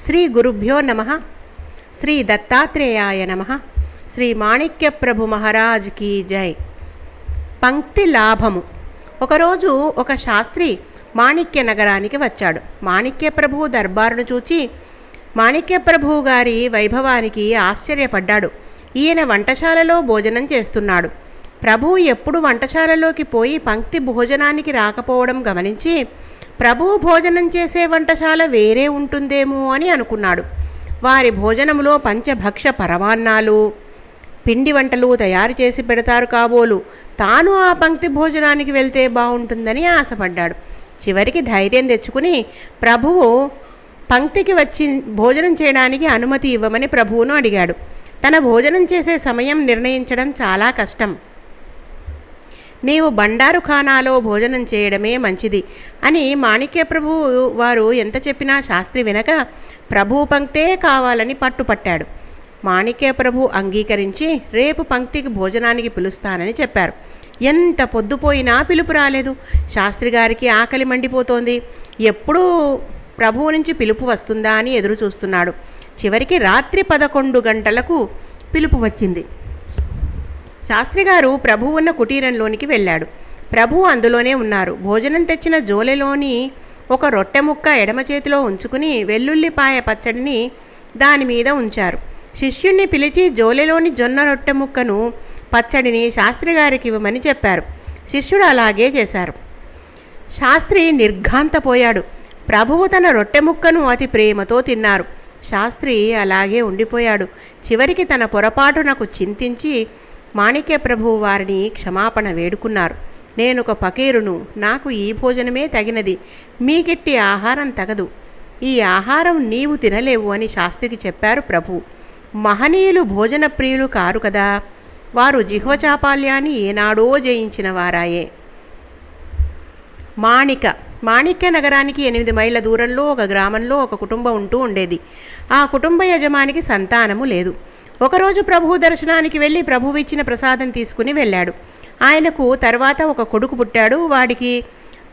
శ్రీ గురుభ్యో నమ. శ్రీ దత్తాత్రేయాయ నమ. శ్రీ మాణిక్యప్రభు మహారాజ్ కీ జై. పంక్తి లాభము. ఒకరోజు ఒక శాస్త్రి మాణిక్య నగరానికి వచ్చాడు. మాణిక్యప్రభు దర్బారును చూచి మాణిక్యప్రభు గారి వైభవానికి ఆశ్చర్యపడ్డాడు. ఈయన వంటశాలలో భోజనం చేస్తున్నాడు. ప్రభువు ఎప్పుడు వంటశాలలోకి పోయి పంక్తి భోజనానికి రాకపోవడం గమనించి ప్రభువు భోజనం చేసే వంటశాల వేరే ఉంటుందేమో అని అనుకున్నాడు. వారి భోజనంలో పంచభక్ష పరమాన్నాలు పిండి వంటలు తయారు చేసి పెడతారు కాబోలు. తాను ఆ పంక్తి భోజనానికి వెళ్తే బాగుంటుందని ఆశపడ్డాడు. చివరికి ధైర్యం తెచ్చుకుని ప్రభువు పంక్తికి వచ్చి భోజనం చేయడానికి అనుమతి ఇవ్వమని ప్రభువును అడిగాడు. తన భోజనం చేసే సమయం నిర్ణయించడం చాలా కష్టం. నీవు బండారు ఖానాలో భోజనం చేయడమే మంచిది. అని మాణిక్య ప్రభు వారు ఎంత చెప్పినా శాస్త్రి వినక ప్రభు పంక్తే కావాలని పట్టుపట్టాడు. మాణిక్య ప్రభు అంగీకరించి రేపు పంక్తికి భోజనానికి పిలుస్తానని చెప్పారు. ఎంత పొద్దుపోయినా పిలుపు రాలేదు. శాస్త్రి గారికి ఆకలి మండిపోతోంది. ఎప్పుడూ ప్రభువు నుంచి పిలుపు వస్తుందా అని ఎదురు చూస్తున్నాడు చివరికి రాత్రి పదకొండు గంటలకు పిలుపు వచ్చింది. శాస్త్రి గారు ప్రభు ఉన్న కుటీరంలోనికి వెళ్ళాడు. ప్రభు అందులోనే ఉన్నారు. భోజనం తెచ్చిన జోలెలోని ఒక రొట్టె ముక్క ఎడమ చేతిలో ఉంచుకుని వెల్లుల్లిపాయ పచ్చడిని దాని మీద ఉంచారు. శిష్యుణ్ణి పిలిచి జోలెలోని జొన్న రొట్టె ముక్కను పచ్చడిని శాస్త్రి గారికి ఇవ్వమని చెప్పారు. శిష్యుడు అలాగే చేశారు. శాస్త్రి నిర్ఘాంతపోయాడు. ప్రభువు తన రొట్టె ముక్కను అతి ప్రేమతో తిన్నారు. శాస్త్రి అలాగే ఉండిపోయాడు. చివరికి తన పొరపాటునకు చింతించి మాణిక్య ప్రభువు వారిని క్షమాపణ వేడుకున్నారు. నేను ఒక పకీరును నాకు ఈ భోజనమే తగినది. మీకిట్టి ఆహారం తగదు. ఈ ఆహారం నీవు తినలేవు అని శాస్త్రికి చెప్పారు ప్రభు. మహనీయులు భోజన ప్రియులు కారు కదా. వారు జిహ్వచాపాల్యాన్ని ఏనాడో జయించిన వారాయే. మాణిక మాణిక్య నగరానికి ఎనిమిది మైళ్ళ దూరంలో ఒక గ్రామంలో ఒక కుటుంబం ఉంటూ ఉండేది. ఆ కుటుంబ యజమానికి సంతానము లేదు. ఒకరోజు ప్రభువు దర్శనానికి వెళ్ళి ప్రభువు ఇచ్చిన ప్రసాదం తీసుకుని వెళ్ళాడు. ఆయనకు తర్వాత ఒక కొడుకు పుట్టాడు. వాడికి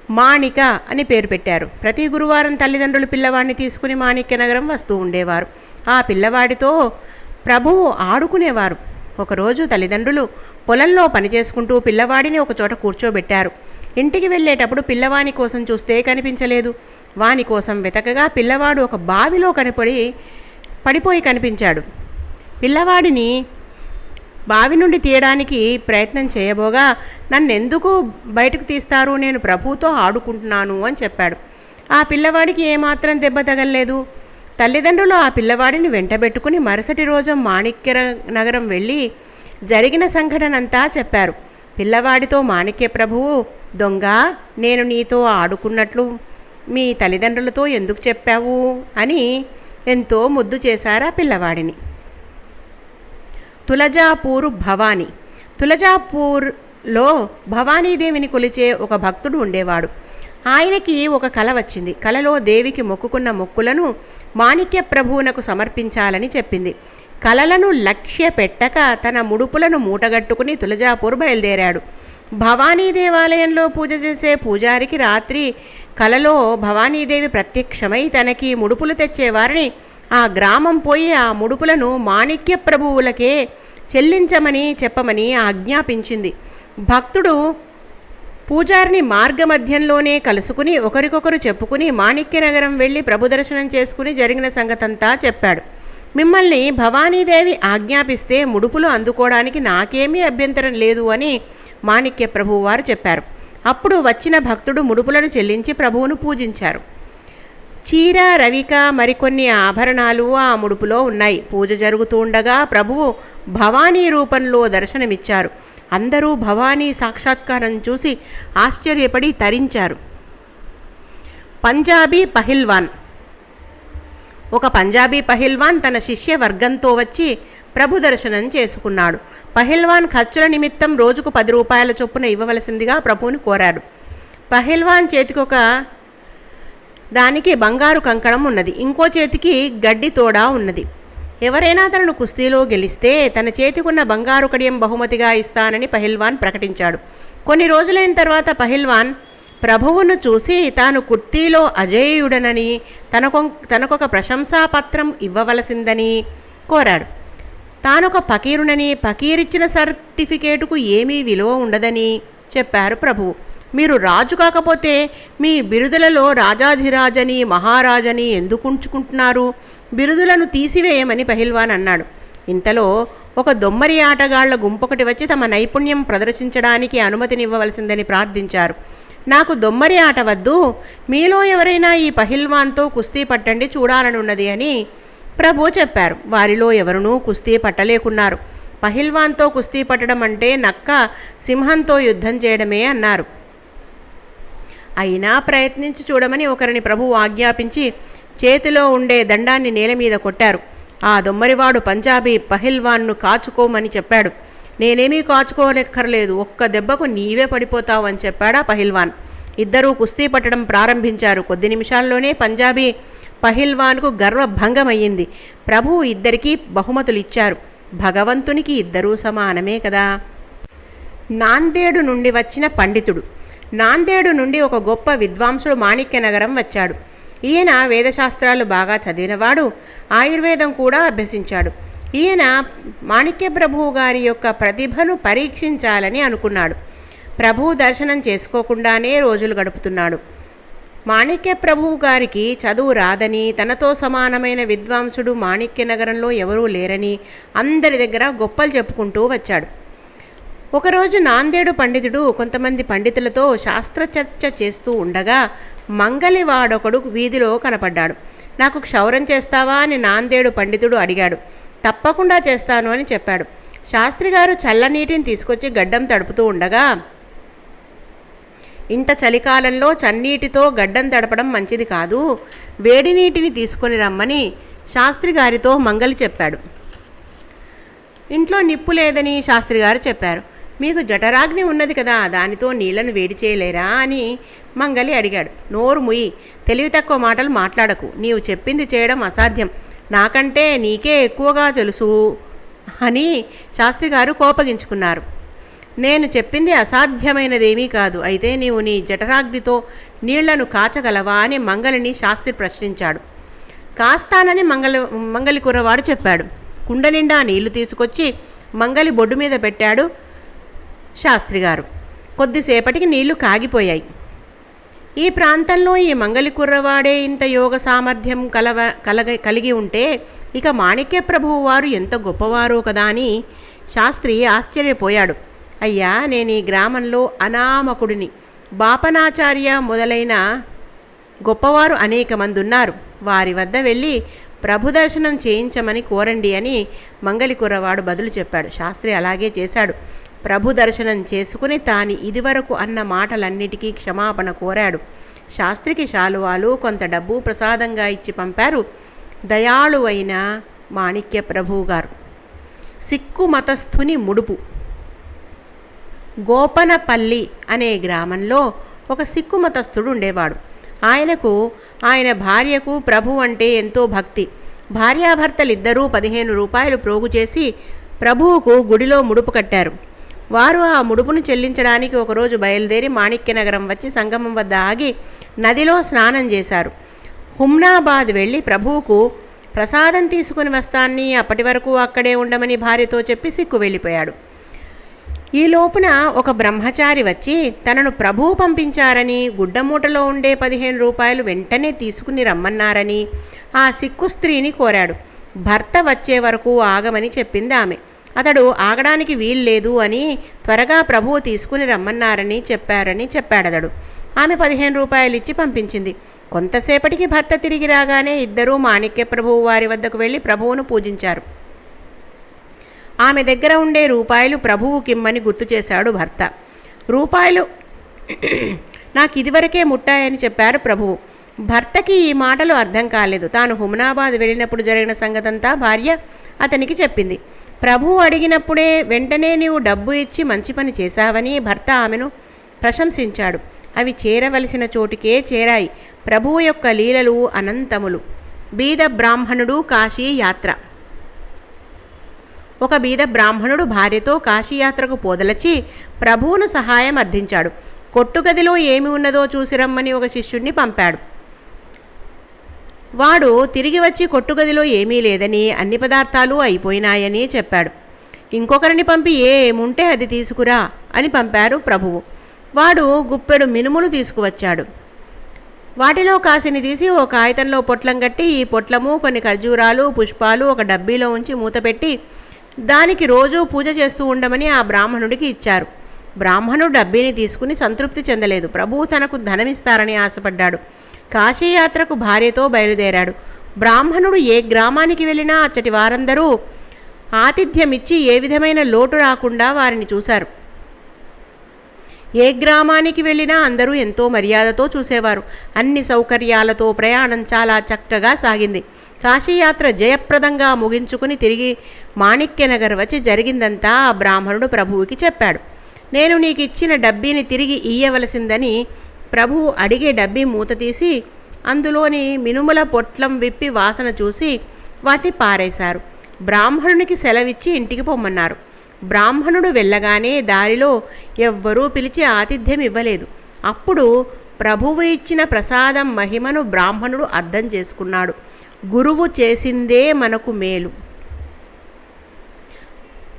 మాణిక అని పేరు పెట్టారు. ప్రతి గురువారం తల్లిదండ్రులు పిల్లవాడిని తీసుకుని మాణిక్య నగరం వస్తూ ఉండేవారు. ఆ పిల్లవాడితో ప్రభువు ఆడుకునేవారు. ఒకరోజు తల్లిదండ్రులు పొలంలో పనిచేసుకుంటూ పిల్లవాడిని ఒకచోట కూర్చోబెట్టారు. ఇంటికి వెళ్ళేటప్పుడు పిల్లవాని కోసం చూస్తే కనిపించలేదు. వాని కోసం వెతకగా పిల్లవాడు ఒక బావిలో కనపడి పడిపోయి కనిపించాడు. పిల్లవాడిని బావి నుండి తీయడానికి ప్రయత్నం చేయబోగా నన్నెందుకు బయటకు తీస్తారు? నేను ప్రభువుతో ఆడుకుంటున్నాను అని చెప్పాడు. ఆ పిల్లవాడికి ఏమాత్రం దెబ్బ తగలలేదు. తల్లిదండ్రులు ఆ పిల్లవాడిని వెంటబెట్టుకుని మరుసటి రోజు మాణిక్య నగరం వెళ్ళి జరిగిన సంఘటనంతా చెప్పారు. పిల్లవాడితో మాణిక్య ప్రభువు దొంగ నేను నీతో ఆడుకున్నట్లు మీ తల్లిదండ్రులతో ఎందుకు చెప్పావు? అని ఎంతో ముద్దు చేశారు ఆ పిల్లవాడిని. తులజాపూరు భవానీ. తులజాపూర్లో భవానీదేవిని కొలిచే ఒక భక్తుడు ఉండేవాడు. ఆయనకి ఒక కల వచ్చింది. కలలో దేవికి మొక్కుకున్న మొక్కులను మాణిక్య ప్రభువునకు సమర్పించాలని చెప్పింది. కలలను లక్ష్య పెట్టక తన ముడుపులను మూటగట్టుకుని తులజాపూర్ బయలుదేరాడు. భవానీ దేవాలయంలో పూజ చేసే పూజారికి రాత్రి కలలో భవానీదేవి ప్రత్యక్షమై తనకి ముడుపులు తెచ్చేవారిని ఆ గ్రామం పోయి ఆ ముడుపులను మాణిక్య ప్రభువులకే చెల్లించమని చెప్పమని ఆజ్ఞాపించింది. భక్తుడు పూజారిని మార్గమధ్యంలోనే కలుసుకుని ఒకరికొకరు చెప్పుకుని మాణిక్యనగరం వెళ్ళి ప్రభు దర్శనం చేసుకుని జరిగిన సంగతంతా చెప్పాడు. మిమ్మల్ని భవానీదేవి ఆజ్ఞాపిస్తే ముడుపులు అందుకోవడానికి నాకేమీ అభ్యంతరం లేదు అని మాణిక్య ప్రభువు వారు చెప్పారు. అప్పుడు వచ్చిన భక్తుడు ముడుపులను చెల్లించి ప్రభువును పూజించారు. చీర రవిక మరికొన్ని ఆభరణాలు ఆ ముడుపులో ఉన్నాయి. పూజ జరుగుతూ ఉండగా ప్రభువు భవానీ రూపంలో దర్శనమిచ్చారు. అందరూ భవానీ సాక్షాత్కారం చూసి ఆశ్చర్యపడి తరించారు. పంజాబీ పహిల్వాన్. ఒక పంజాబీ పహిల్వాన్ తన శిష్య వర్గంతో వచ్చి ప్రభు దర్శనం చేసుకున్నాడు. పహిల్వాన్ ఖర్చుల నిమిత్తం రోజుకు పది రూపాయల చొప్పున ఇవ్వవలసిందిగా ప్రభువుని కోరాడు. పహిల్వాన్ చేతికి ఒక దానికి బంగారు కంకణం ఉన్నది. ఇంకో చేతికి గడ్డి తోడా ఉన్నది. ఎవరైనా తనను కుస్తీలో గెలిస్తే తన చేతికున్న బంగారు కడియం బహుమతిగా ఇస్తానని పహిల్వాన్ ప్రకటించాడు. కొన్ని రోజులైన తర్వాత పహిల్వాన్ ప్రభువును చూసి తాను కుర్తీలో అజేయుడనని తనకొ తనకొక ప్రశంసాపత్రం ఇవ్వవలసిందని కోరాడు. తానొక పకీరునని పకీరిచ్చిన సర్టిఫికేటుకు ఏమీ విలువ ఉండదని చెప్పారు ప్రభువు. మీరు రాజు కాకపోతే మీ బిరుదులలో రాజాధిరాజని మహారాజని ఎందుకు ఉంచుకుంటున్నారు? బిరుదులను తీసివేయమని పహిల్వాన్ అన్నాడు. ఇంతలో ఒక దొమ్మరి ఆటగాళ్ళ గుంపొకటి వచ్చి తమ నైపుణ్యం ప్రదర్శించడానికి అనుమతినివ్వవలసిందని ప్రార్థించారు. నాకు దొమ్మరి ఆట వద్దు మీలో ఎవరైనా ఈ పహిల్వాన్తో కుస్తీ పట్టండి చూడాలనున్నది అని ప్రభు చెప్పారు. వారిలో ఎవరునూ కుస్తీ పట్టలేకున్నారు. పహిల్వాన్తో కుస్తీ పట్టడం అంటే నక్క సింహంతో యుద్ధం చేయడమే అన్నారు. అయినా ప్రయత్నించి చూడమని ఒకరిని ప్రభువు ఆజ్ఞాపించి చేతిలో ఉండే దండాన్ని నేల మీద కొట్టారు. ఆ దొమ్మరివాడు పంజాబీ పహిల్వాన్ను కాచుకోమని చెప్పాడు. నేనేమీ కాచుకోలేక్కర్లేదు ఒక్క దెబ్బకు నీవే పడిపోతావు అని చెప్పాడా పహిల్వాన్. ఇద్దరూ కుస్తీ పట్టడం ప్రారంభించారు. కొద్ది నిమిషాల్లోనే పంజాబీ పహిల్వాన్కు గర్వభంగమయ్యింది ప్రభువు ఇద్దరికీ బహుమతులు ఇచ్చారు. భగవంతునికి ఇద్దరూ సమానమే కదా? నాందేడు నుండి వచ్చిన పండితుడు. నాందేడు నుండి ఒక గొప్ప విద్వాంసుడు మాణిక్యనగరం వచ్చాడు. ఈయన వేదశాస్త్రాలు బాగా చదివినవాడు. ఆయుర్వేదం కూడా అభ్యసించాడు. ఈయన మాణిక్య ప్రభువు గారి యొక్క ప్రతిభను పరీక్షించాలని అనుకున్నాడు. ప్రభువు దర్శనం చేసుకోకుండానే రోజులు గడుపుతున్నాడు. మాణిక్య ప్రభువు గారికి చదువు రాదని తనతో సమానమైన విద్వాంసుడు మాణిక్య నగరంలో ఎవరూ లేరని అందరి దగ్గర గొప్పలు చెప్పుకుంటూ వచ్చాడు. ఒకరోజు నాందేడు పండితుడు కొంతమంది పండితులతో శాస్త్రచర్చ చేస్తూ ఉండగా మంగలివాడొకడు వీధిలో కనపడ్డాడు. నాకు క్షౌరం చేస్తావా? అని నాందేడు పండితుడు అడిగాడు. తప్పకుండా చేస్తాను అని చెప్పాడు. శాస్త్రి గారు చల్లనీటిని తీసుకొచ్చి గడ్డం తడుపుతూ ఉండగా ఇంత చలికాలంలో చన్నీటితో గడ్డం తడపడం మంచిది కాదు. వేడి నీటిని తీసుకొని రమ్మని శాస్త్రి గారితో మంగలి చెప్పాడు. ఇంట్లో నిప్పు లేదని శాస్త్రి గారు చెప్పారు. మీకు జఠరాగ్ని ఉన్నది కదా దానితో నీళ్ళను వేడి చేయలేరా అని మంగలి అడిగాడు. నోరు ముయి తెలివి తక్కువ మాటలు మాట్లాడకు. నీవు చెప్పింది చేయడం అసాధ్యం. నాకంటే నీకే ఎక్కువగా తెలుసు అని శాస్త్రి గారు కోపగించుకున్నారు. నేను చెప్పింది అసాధ్యమైనదేమీ కాదు. అయితే నీవు నీ జఠరాగ్నితో నీళ్ళను కాచగలవా అని మంగలిని శాస్త్రి ప్రశ్నించాడు. కాస్తానని మంగలి మంగలి కుర్రవాడు చెప్పాడు. కుండ నిండా నీళ్ళు తీసుకొచ్చి మంగలి బొడ్డు మీద పెట్టాడు. శాస్త్రి గారు కొద్దిసేపటికి నీళ్ళు కాగిపోయాయి. ఈ ప్రాంతంలో ఈ మంగలి కుర్రవాడే ఇంత యోగ సామర్థ్యం కలవ కలగ కలిగి ఉంటే ఇక మాణిక్య ప్రభువు వారు ఎంత గొప్పవారో కదా అని శాస్త్రి ఆశ్చర్యపోయాడు. అయ్యా నేను ఈ గ్రామంలో అనామకుడిని. బాపనాచార్య మొదలైన గొప్పవారు అనేక మంది ఉన్నారు వారి వద్ద వెళ్ళి ప్రభు దర్శనం చేయించమని కోరండి అని మంగలి కుర్రవాడు బదులు చెప్పాడు. శాస్త్రి అలాగే చేశాడు. ప్రభు దర్శనం చేసుకుని తాని ఇదివరకు అన్న మాటలన్నిటికీ క్షమాపణ కోరాడు. శాస్త్రికి శాలువాలు కొంత డబ్బు ప్రసాదంగా ఇచ్చి పంపారు దయాళువైన మాణిక్య ప్రభువు గారు. సిక్కు మతస్థుని ముడుపు. గోపనపల్లి అనే గ్రామంలో ఒక సిక్కు మతస్థుడు ఉండేవాడు. ఆయనకు ఆయన భార్యకు ప్రభు అంటే ఎంతో భక్తి. భార్యాభర్తలిద్దరూ పదిహేను రూపాయలు ప్రోగు చేసి ప్రభువుకు గుడిలో ముడుపు కట్టారు. వారు ఆ ముడుపును చెల్లించడానికి ఒకరోజు బయలుదేరి మాణిక్యనగరం వచ్చి సంగమం వద్ద ఆగి నదిలో స్నానం చేశారు. హుమ్నాబాద్ వెళ్ళి ప్రభువుకు ప్రసాదం తీసుకుని వస్తాన్ని అప్పటి వరకు అక్కడే ఉండమని భార్యతో చెప్పి సిక్కు వెళ్ళిపోయాడు. ఈ లోపున ఒక బ్రహ్మచారి వచ్చి తనను ప్రభువు పంపించారని గుడ్డమూటలో ఉండే పదిహేను రూపాయలు వెంటనే తీసుకుని రమ్మన్నారని ఆ సిక్కు స్త్రీని కోరాడు. భర్త వచ్చే వరకు ఆగమని చెప్పింది ఆమె. అతడు ఆగడానికి వీల్లేదు అని త్వరగా ప్రభువు తీసుకుని రమ్మన్నారని చెప్పారని చెప్పాడతడు. ఆమె పదిహేను రూపాయలు ఇచ్చి పంపించింది. కొంతసేపటికి భర్త తిరిగి రాగానే ఇద్దరూ మాణిక్య ప్రభువు వారి వద్దకు వెళ్ళి ప్రభువును పూజించారు. ఆమె దగ్గర ఉండే రూపాయలు ప్రభువుకిమ్మని గుర్తు చేశాడు భర్త. రూపాయలు నాకు ఇదివరకే ముట్టాయని చెప్పారు ప్రభువు. భర్తకి ఈ మాటలు అర్థం కాలేదు. తాను హుమనాబాద్ వెళ్ళినప్పుడు జరిగిన సంగతంతా భార్య అతనికి చెప్పింది. ప్రభువు అడిగినప్పుడే వెంటనే నీవు డబ్బు ఇచ్చి మంచి పని చేశావని భర్త ఆమెను ప్రశంసించాడు. అవి చేరవలసిన చోటికే చేరాయి. ప్రభువు యొక్క లీలలు అనంతములు. బీద బ్రాహ్మణుడు కాశీ యాత్ర. ఒక బీద బ్రాహ్మణుడు భార్యతో కాశీయాత్రకు పోదలచి ప్రభువును సహాయం అర్థించాడు. కొట్టుగదిలో ఏమి ఉన్నదో చూసి రమ్మని ఒక శిష్యుణ్ణి పంపాడు. వాడు తిరిగి వచ్చి కొట్టుగదిలో ఏమీ లేదని అన్ని పదార్థాలు అయిపోయినాయని చెప్పాడు. ఇంకొకరిని పంపి ఏముంటే అది తీసుకురా అని పంపారు ప్రభువు. వాడు గుప్పెడు మినుములు తీసుకువచ్చాడు. వాటిలో కాసిని తీసి ఓ కాగితంలో పొట్లం కట్టి ఈ పొట్లము కొన్ని ఖర్జూరాలు పుష్పాలు ఒక డబ్బీలో ఉంచి మూతపెట్టి దానికి రోజూ పూజ చేస్తూ ఉండమని ఆ బ్రాహ్మణుడికి ఇచ్చారు. బ్రాహ్మణుడు డబ్బీని తీసుకుని సంతృప్తి చెందలేదు. ప్రభువు తనకు ధనమిస్తారని ఆశపడ్డాడు. కాశీయాత్రకు భార్యతో బయలుదేరాడు. బ్రాహ్మణుడు ఏ గ్రామానికి వెళ్ళినా అచ్చటి వారందరూ ఆతిథ్యమిచ్చి ఏ విధమైన లోటు రాకుండా వారిని చూశారు. ఏ గ్రామానికి వెళ్ళినా అందరూ ఎంతో మర్యాదతో చూసేవారు. అన్ని సౌకర్యాలతో ప్రయాణం చాలా చక్కగా సాగింది. కాశీయాత్ర జయప్రదంగా ముగించుకుని తిరిగి మాణిక్యనగర్ వచ్చి జరిగిందంతా ఆ బ్రాహ్మణుడు ప్రభువుకి చెప్పాడు. నేను నీకు ఇచ్చిన డబ్బీని తిరిగి ఇయ్యవలసిందని ప్రభువు అడిగే డబ్బి మూత తీసి అందులోని మినుముల పొట్లం విప్పి వాసన చూసి వాటిని పారేశారు. బ్రాహ్మణునికి సెలవిచ్చి ఇంటికి పొమ్మన్నారు. బ్రాహ్మణుడు వెళ్ళగానే దారిలో ఎవ్వరూ పిలిచి ఆతిథ్యం ఇవ్వలేదు. అప్పుడు ప్రభువు ఇచ్చిన ప్రసాదం మహిమను బ్రాహ్మణుడు అర్థం చేసుకున్నాడు. గురువు చేసిందే మనకు మేలు.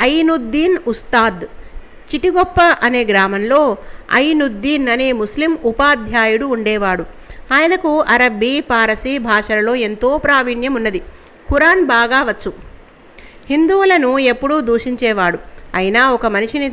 ఐనుద్దీన్ ఉస్తాద్ చిటిగొప్ప అనే గ్రామంలో ఐనుద్దీన్ అనే ముస్లిం ఉపాధ్యాయుడు ఉండేవాడు. ఆయనకు అరబ్బీ పారసీ భాషలలో ఎంతో ప్రావీణ్యం ఉన్నది. ఖురాన్ బాగా వచ్చు. హిందువులను ఎప్పుడూ దూషించేవాడు. అయినా ఒక మనిషిని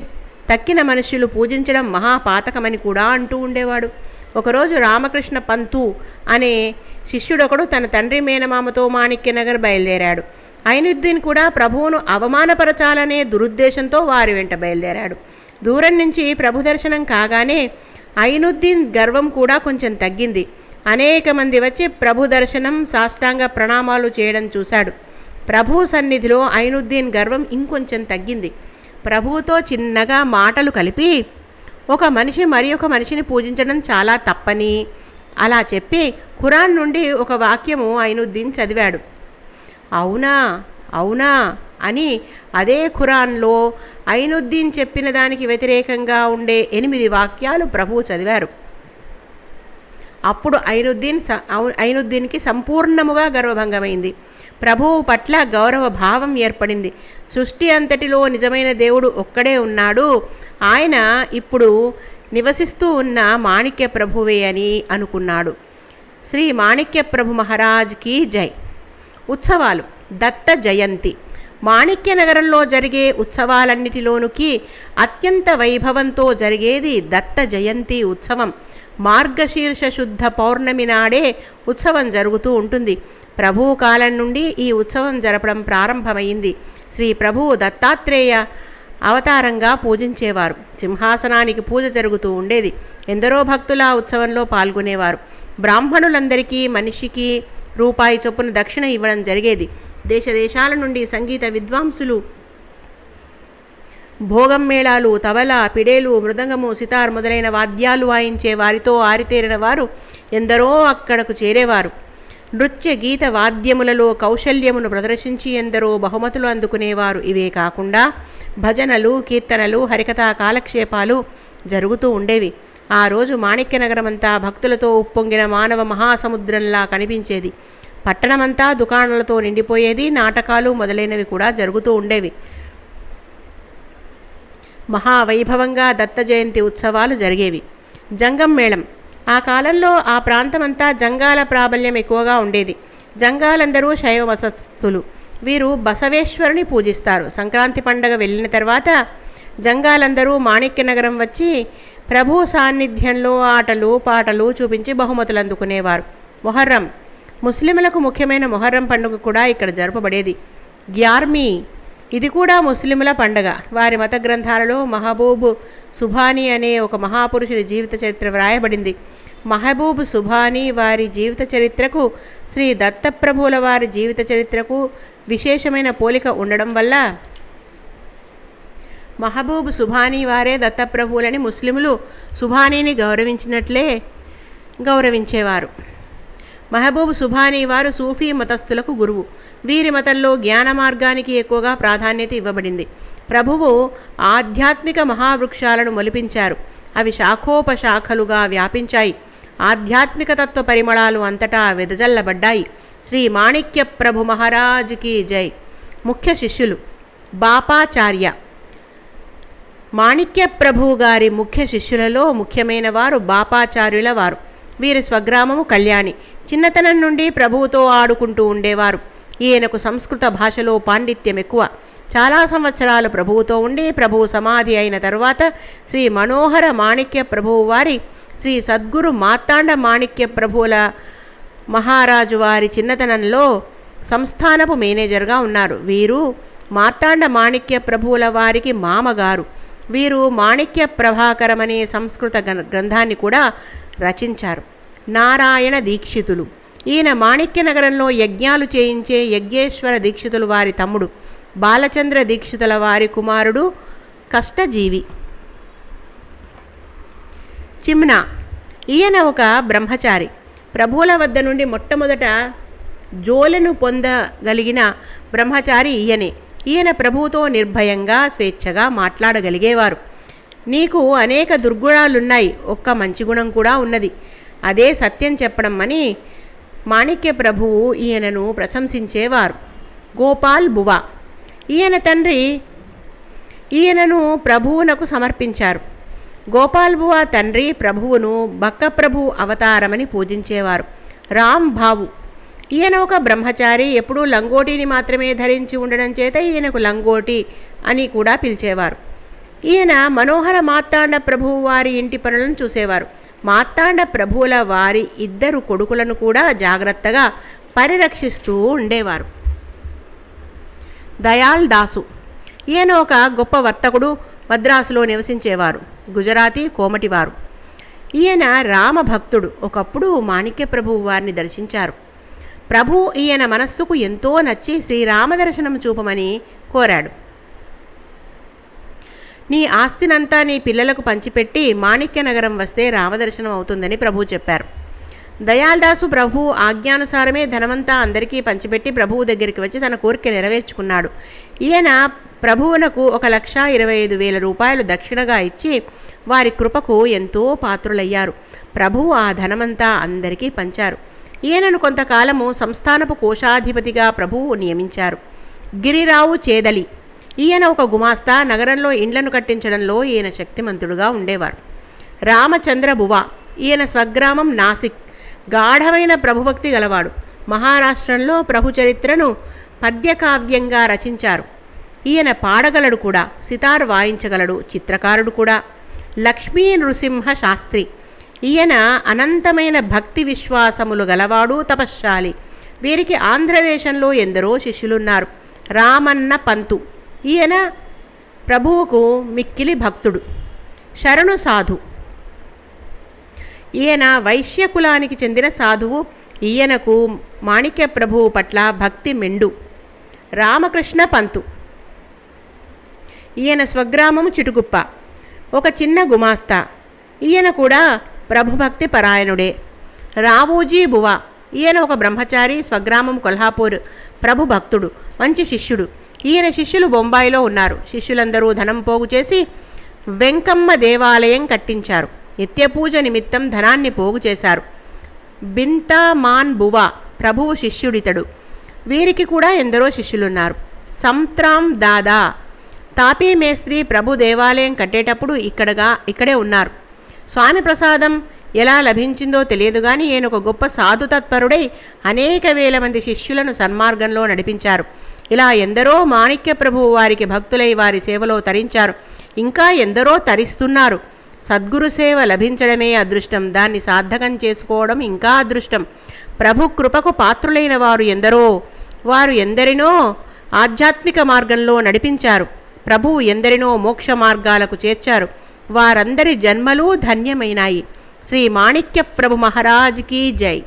తక్కిన మనుషులు పూజించడం మహాపాతకమని కూడా అంటూ ఉండేవాడు. ఒకరోజు రామకృష్ణ పంతు అనే శిష్యుడొకడు తన తండ్రి మేనమామతో మాణిక్యనగర్ బయలుదేరాడు. ఐనుద్దీన్ కూడా ప్రభువును అవమానపరచాలనే దురుద్దేశంతో వారి వెంట బయలుదేరాడు. దూరం నుంచి ప్రభు దర్శనం కాగానే ఐనుద్దీన్ గర్వం కూడా కొంచెం తగ్గింది. అనేక మంది వచ్చి ప్రభు దర్శనం సాష్టాంగ ప్రణామాలు చేయడం చూశాడు. ప్రభు సన్నిధిలో ఐనుద్దీన్ గర్వం ఇంకొంచెం తగ్గింది. ప్రభువుతో చిన్నగా మాటలు కలిపి ఒక మనిషి మరి ఒక మనిషిని పూజించడం చాలా తప్పని అలా చెప్పి ఖురాన్ నుండి ఒక వాక్యము ఐనుద్దీన్ చదివాడు. అవునా? అవునా? అని అదే ఖురాన్లో ఐనుద్దీన్ చెప్పిన దానికి వ్యతిరేకంగా ఉండే ఎనిమిది వాక్యాలు ప్రభువు చదివారు. అప్పుడు ఐనుద్దీన్ స ఐనుద్దీన్కి సంపూర్ణముగా గర్వభంగమైంది. ప్రభువు పట్ల గౌరవ భావం ఏర్పడింది. సృష్టి అంతటిలో నిజమైన దేవుడు ఒక్కడే ఉన్నాడు. ఆయన ఇప్పుడు నివసిస్తూ ఉన్న మాణిక్య ప్రభువే అని అనుకున్నాడు. శ్రీ మాణిక్య ప్రభు మహారాజ్కి జై. ఉత్సవాలు. దత్త జయంతి. మాణిక్య నగరంలో జరిగే ఉత్సవాలన్నిటిలోనికి అత్యంత వైభవంతో జరిగేది దత్త జయంతి ఉత్సవం. మార్గశీర్ష శుద్ధ పౌర్ణమి నాడే ఉత్సవం జరుగుతూ ఉంటుంది. ప్రభువు కాలం నుండి ఈ ఉత్సవం జరపడం ప్రారంభమైంది. శ్రీ ప్రభువు దత్తాత్రేయ అవతారంగా పూజించేవారు. సింహాసనానికి పూజ జరుగుతూ ఉండేది. ఎందరో భక్తులు ఆ ఉత్సవంలో పాల్గొనేవారు. బ్రాహ్మణులందరికీ మనిషికి రూపాయి చొప్పున దక్షిణ ఇవ్వడం జరిగేది. దేశ దేశాల నుండి సంగీత విద్వాంసులు భోగం మేళాలు తబల పిడేలు మృదంగము సితార్ మొదలైన వాద్యాలు వాయించే వారితో ఆరితేరిన వారు ఎందరో అక్కడకు చేరేవారు. నృత్య గీత వాద్యములలో కౌశల్యమును ప్రదర్శించి ఎందరో బహుమతులు అందుకునేవారు. ఇవే కాకుండా భజనలు కీర్తనలు హరికథా కాలక్షేపాలు జరుగుతూ ఉండేవి. ఆ రోజు మాణిక్యనగరమంతా భక్తులతో ఉప్పొంగిన మానవ మహాసముద్రంలా కనిపించేది. పట్టణమంతా దుకాణాలతో నిండిపోయేది నాటకాలు మొదలైనవి కూడా జరుగుతూ ఉండేవి. మహావైభవంగా దత్త జయంతి ఉత్సవాలు జరిగేవి. జంగం మేళం. ఆ కాలంలో ఆ ప్రాంతమంతా జంగాల ప్రాబల్యం ఎక్కువగా ఉండేది. జంగాలందరూ శైవ వసస్థులు వీరు బసవేశ్వరుని పూజిస్తారు. సంక్రాంతి పండగ వెళ్ళిన తర్వాత జంగాలందరూ మాణిక్యనగరం వచ్చి ప్రభు సాన్నిధ్యంలో ఆటలు పాటలు చూపించి బహుమతులు అందుకునేవారు. మొహర్రం. ముస్లింలకు ముఖ్యమైన మొహర్రం పండుగ కూడా ఇక్కడ జరపబడేది. గ్యార్మీ. ఇది కూడా ముస్లింల పండగ. వారి మత గ్రంథాలలో మహబూబ్ సుభాని అనే ఒక మహాపురుషుని జీవిత చరిత్ర వ్రాయబడింది. మహబూబ్ సుభాని వారి జీవిత చరిత్రకు శ్రీ దత్తప్రభువుల వారి జీవిత చరిత్రకు విశేషమైన పోలిక ఉండడం వల్ల మహబూబ్ సుభానీ వారే దత్తప్రభువులని ముస్లిములు సుభానీని గౌరవించినట్లే గౌరవించేవారు. మహబూబ్ సుభానీ వారు సూఫీ మతస్థులకు గురువు. వీరి మతంలో జ్ఞాన మార్గానికి ఎక్కువగా ప్రాధాన్యత ఇవ్వబడింది. ప్రభువు ఆధ్యాత్మిక మహావృక్షాలను మొలిపించారు. అవి శాఖోపశాఖలుగా వ్యాపించాయి. ఆధ్యాత్మిక తత్వ పరిమళాలు అంతటా వెదజల్లబడ్డాయి. శ్రీ మాణిక్య ప్రభు మహారాజుకి జై. ముఖ్య శిష్యులు. బాపాచార్య. మాణిక్య ప్రభువు గారి ముఖ్య శిష్యులలో ముఖ్యమైన వారు బాపాచార్యుల వారు వీరి స్వగ్రామము కళ్యాణి. చిన్నతనం నుండి ప్రభువుతో ఆడుకుంటూ ఉండేవారు. ఈయనకు సంస్కృత భాషలో పాండిత్యం ఎక్కువ. చాలా సంవత్సరాలు ప్రభువుతో ఉండి ప్రభువు సమాధి అయిన తరువాత శ్రీ మనోహర మాణిక్య ప్రభువు వారి శ్రీ సద్గురు మాతాండ మాణిక్య ప్రభువుల మహారాజు వారి చిన్నతనంలో సంస్థానపు మేనేజర్గా ఉన్నారు. వీరు మార్తాండ మాణిక్య ప్రభువుల వారికి మామగారు. వీరు మాణిక్య ప్రభాకరం అనే సంస్కృత గ్రంథాన్ని కూడా రచించారు. నారాయణ దీక్షితులు. ఈయన మాణిక్య నగరంలో యజ్ఞాలు చేయించే యజ్ఞేశ్వర దీక్షితులు వారి తమ్ముడు. బాలచంద్ర దీక్షితుల వారి కుమారుడు కష్టజీవి. చిమ్నా. ఈయన ఒక బ్రహ్మచారి. ప్రభువుల వద్ద నుండి మొట్టమొదట జోలను పొందగలిగిన బ్రహ్మచారి ఈయనే. ఈయన ప్రభువుతో నిర్భయంగా స్వేచ్ఛగా మాట్లాడగలిగేవారు. నీకు అనేక దుర్గుణాలున్నాయి ఒక్క మంచి గుణం కూడా ఉన్నది. అదే సత్యం చెప్పడం అని మాణిక్య ప్రభువు ఈయనను ప్రశంసించేవారు. గోపాల్ బువా. ఈయన తండ్రి ఈయనను ప్రభువునకు సమర్పించారు. గోపాల్ బువా తండ్రి ప్రభువును బక్క ప్రభు అవతారమని పూజించేవారు. రామ్ భావు ఈయన ఒక బ్రహ్మచారి ఎప్పుడూ లంగోటిని మాత్రమే ధరించి ఉండడం చేత ఈయనకు లంగోటి అని కూడా పిలిచేవారు. ఈయన మనోహర మార్తాండ ప్రభువు వారి ఇంటి పనులను చూసేవారు. మార్తాండ ప్రభువుల వారి ఇద్దరు కొడుకులను కూడా జాగ్రత్తగా పరిరక్షిస్తూ ఉండేవారు. దయాల్ దాసు. ఈయన ఒక గొప్ప వర్తకుడు మద్రాసులో నివసించేవారు. గుజరాతీ కోమటివారు. ఈయన రామభక్తుడు. ఒకప్పుడు మాణిక్య ప్రభువు వారిని దర్శించారు. ప్రభు ఈయన మనస్సుకు ఎంతో నచ్చి శ్రీరామ దర్శనం చూపమని కోరాడు. నీ ఆస్తినంతా నీ పిల్లలకు పంచిపెట్టి మాణిక్య నగరం వస్తే రామదర్శనం అవుతుందని ప్రభు చెప్పారు. దయాల్దాసు ప్రభు ఆజ్ఞానుసారమే ధనమంతా అందరికీ పంచిపెట్టి ప్రభువు దగ్గరికి వచ్చి తన కోరిక నెరవేర్చుకున్నాడు. ఈయన ప్రభువునకు ఒక లక్ష ఇరవై ఐదు వేల రూపాయలు దక్షిణగా ఇచ్చి వారి కృపకు ఎంతో పాత్రులయ్యారు. ప్రభువు ఆ ధనమంతా అందరికీ పంచారు. ఈయనను కొంతకాలము సంస్థానపు కోశాధిపతిగా ప్రభువు నియమించారు. గిరిరావు చేదలి. ఈయన ఒక గుమాస్తా నగరంలో ఇండ్లను కట్టించడంలో ఈయన శక్తిమంతుడుగా ఉండేవారు. రామచంద్ర బువా. ఈయన స్వగ్రామం నాసిక్. గాఢమైన ప్రభుభక్తి గలవాడు. మహారాష్ట్రంలో ప్రభు చరిత్రను పద్యకావ్యంగా రచించారు. ఈయన పాడగలడు కూడా సితార్ వాయించగలడు చిత్రకారుడు కూడా. లక్ష్మీ నృసింహ శాస్త్రి. ఈయన అనంతమైన భక్తి విశ్వాసములు గలవాడు తపశ్శాలి. వీరికి ఆంధ్రదేశంలో ఎందరో శిష్యులున్నారు. రామన్న పంతు. ఈయన ప్రభువుకు మిక్కిలి భక్తుడు. శరణు సాధు. ఈయన వైశ్య కులానికి చెందిన సాధువు. ఈయనకు మాణిక్య ప్రభువు పట్ల భక్తి మెండు. రామకృష్ణ పంతు. ఈయన స్వగ్రామము చిటుగుప్ప ఒక చిన్న గుమాస్తా. ఈయన కూడా ప్రభుభక్తి పరాయణుడే రావూజీ బువ. ఈయన ఒక బ్రహ్మచారి స్వగ్రామం కొల్హాపూర్. ప్రభు భక్తుడు మంచి శిష్యుడు. ఈయన శిష్యులు బొంబాయిలో ఉన్నారు. శిష్యులందరూ ధనం పోగు చేసి వెంకమ్మ దేవాలయం కట్టించారు. నిత్య పూజ నిమిత్తం ధనాన్ని పోగు చేశారు. బింతామాన్ బువా ప్రభువు శిష్యుడితడు. వీరికి కూడా ఎందరో శిష్యులున్నారు. సంత్రాం దాదా. తాపీ మేస్త్రి ప్రభు దేవాలయం కట్టేటప్పుడు ఇక్కడగా ఇక్కడే ఉన్నారు. స్వామి ప్రసాదం ఎలా లభించిందో తెలియదు కానీ ఈయన ఒక గొప్ప సాధు తత్పరుడై అనేక వేల మంది శిష్యులను సన్మార్గంలో నడిపించారు. ఇలా ఎందరో మాణిక్య ప్రభువు వారికి భక్తులై వారి సేవలో తరించారు. ఇంకా ఎందరో తరిస్తున్నారు. సద్గురు సేవ లభించడమే అదృష్టం. దాన్ని సార్థకం చేసుకోవడం ఇంకా అదృష్టం. ప్రభు కృపకు పాత్రులైన వారు ఎందరో వారు ఎందరినో ఆధ్యాత్మిక మార్గంలో నడిపించారు. ప్రభువు ఎందరినో మోక్ష మార్గాలకు చేర్చారు. వారందరి జన్మలు ధన్యమైనాయి. శ్రీ మాణిక్యప్రభు మహారాజ్కి జై.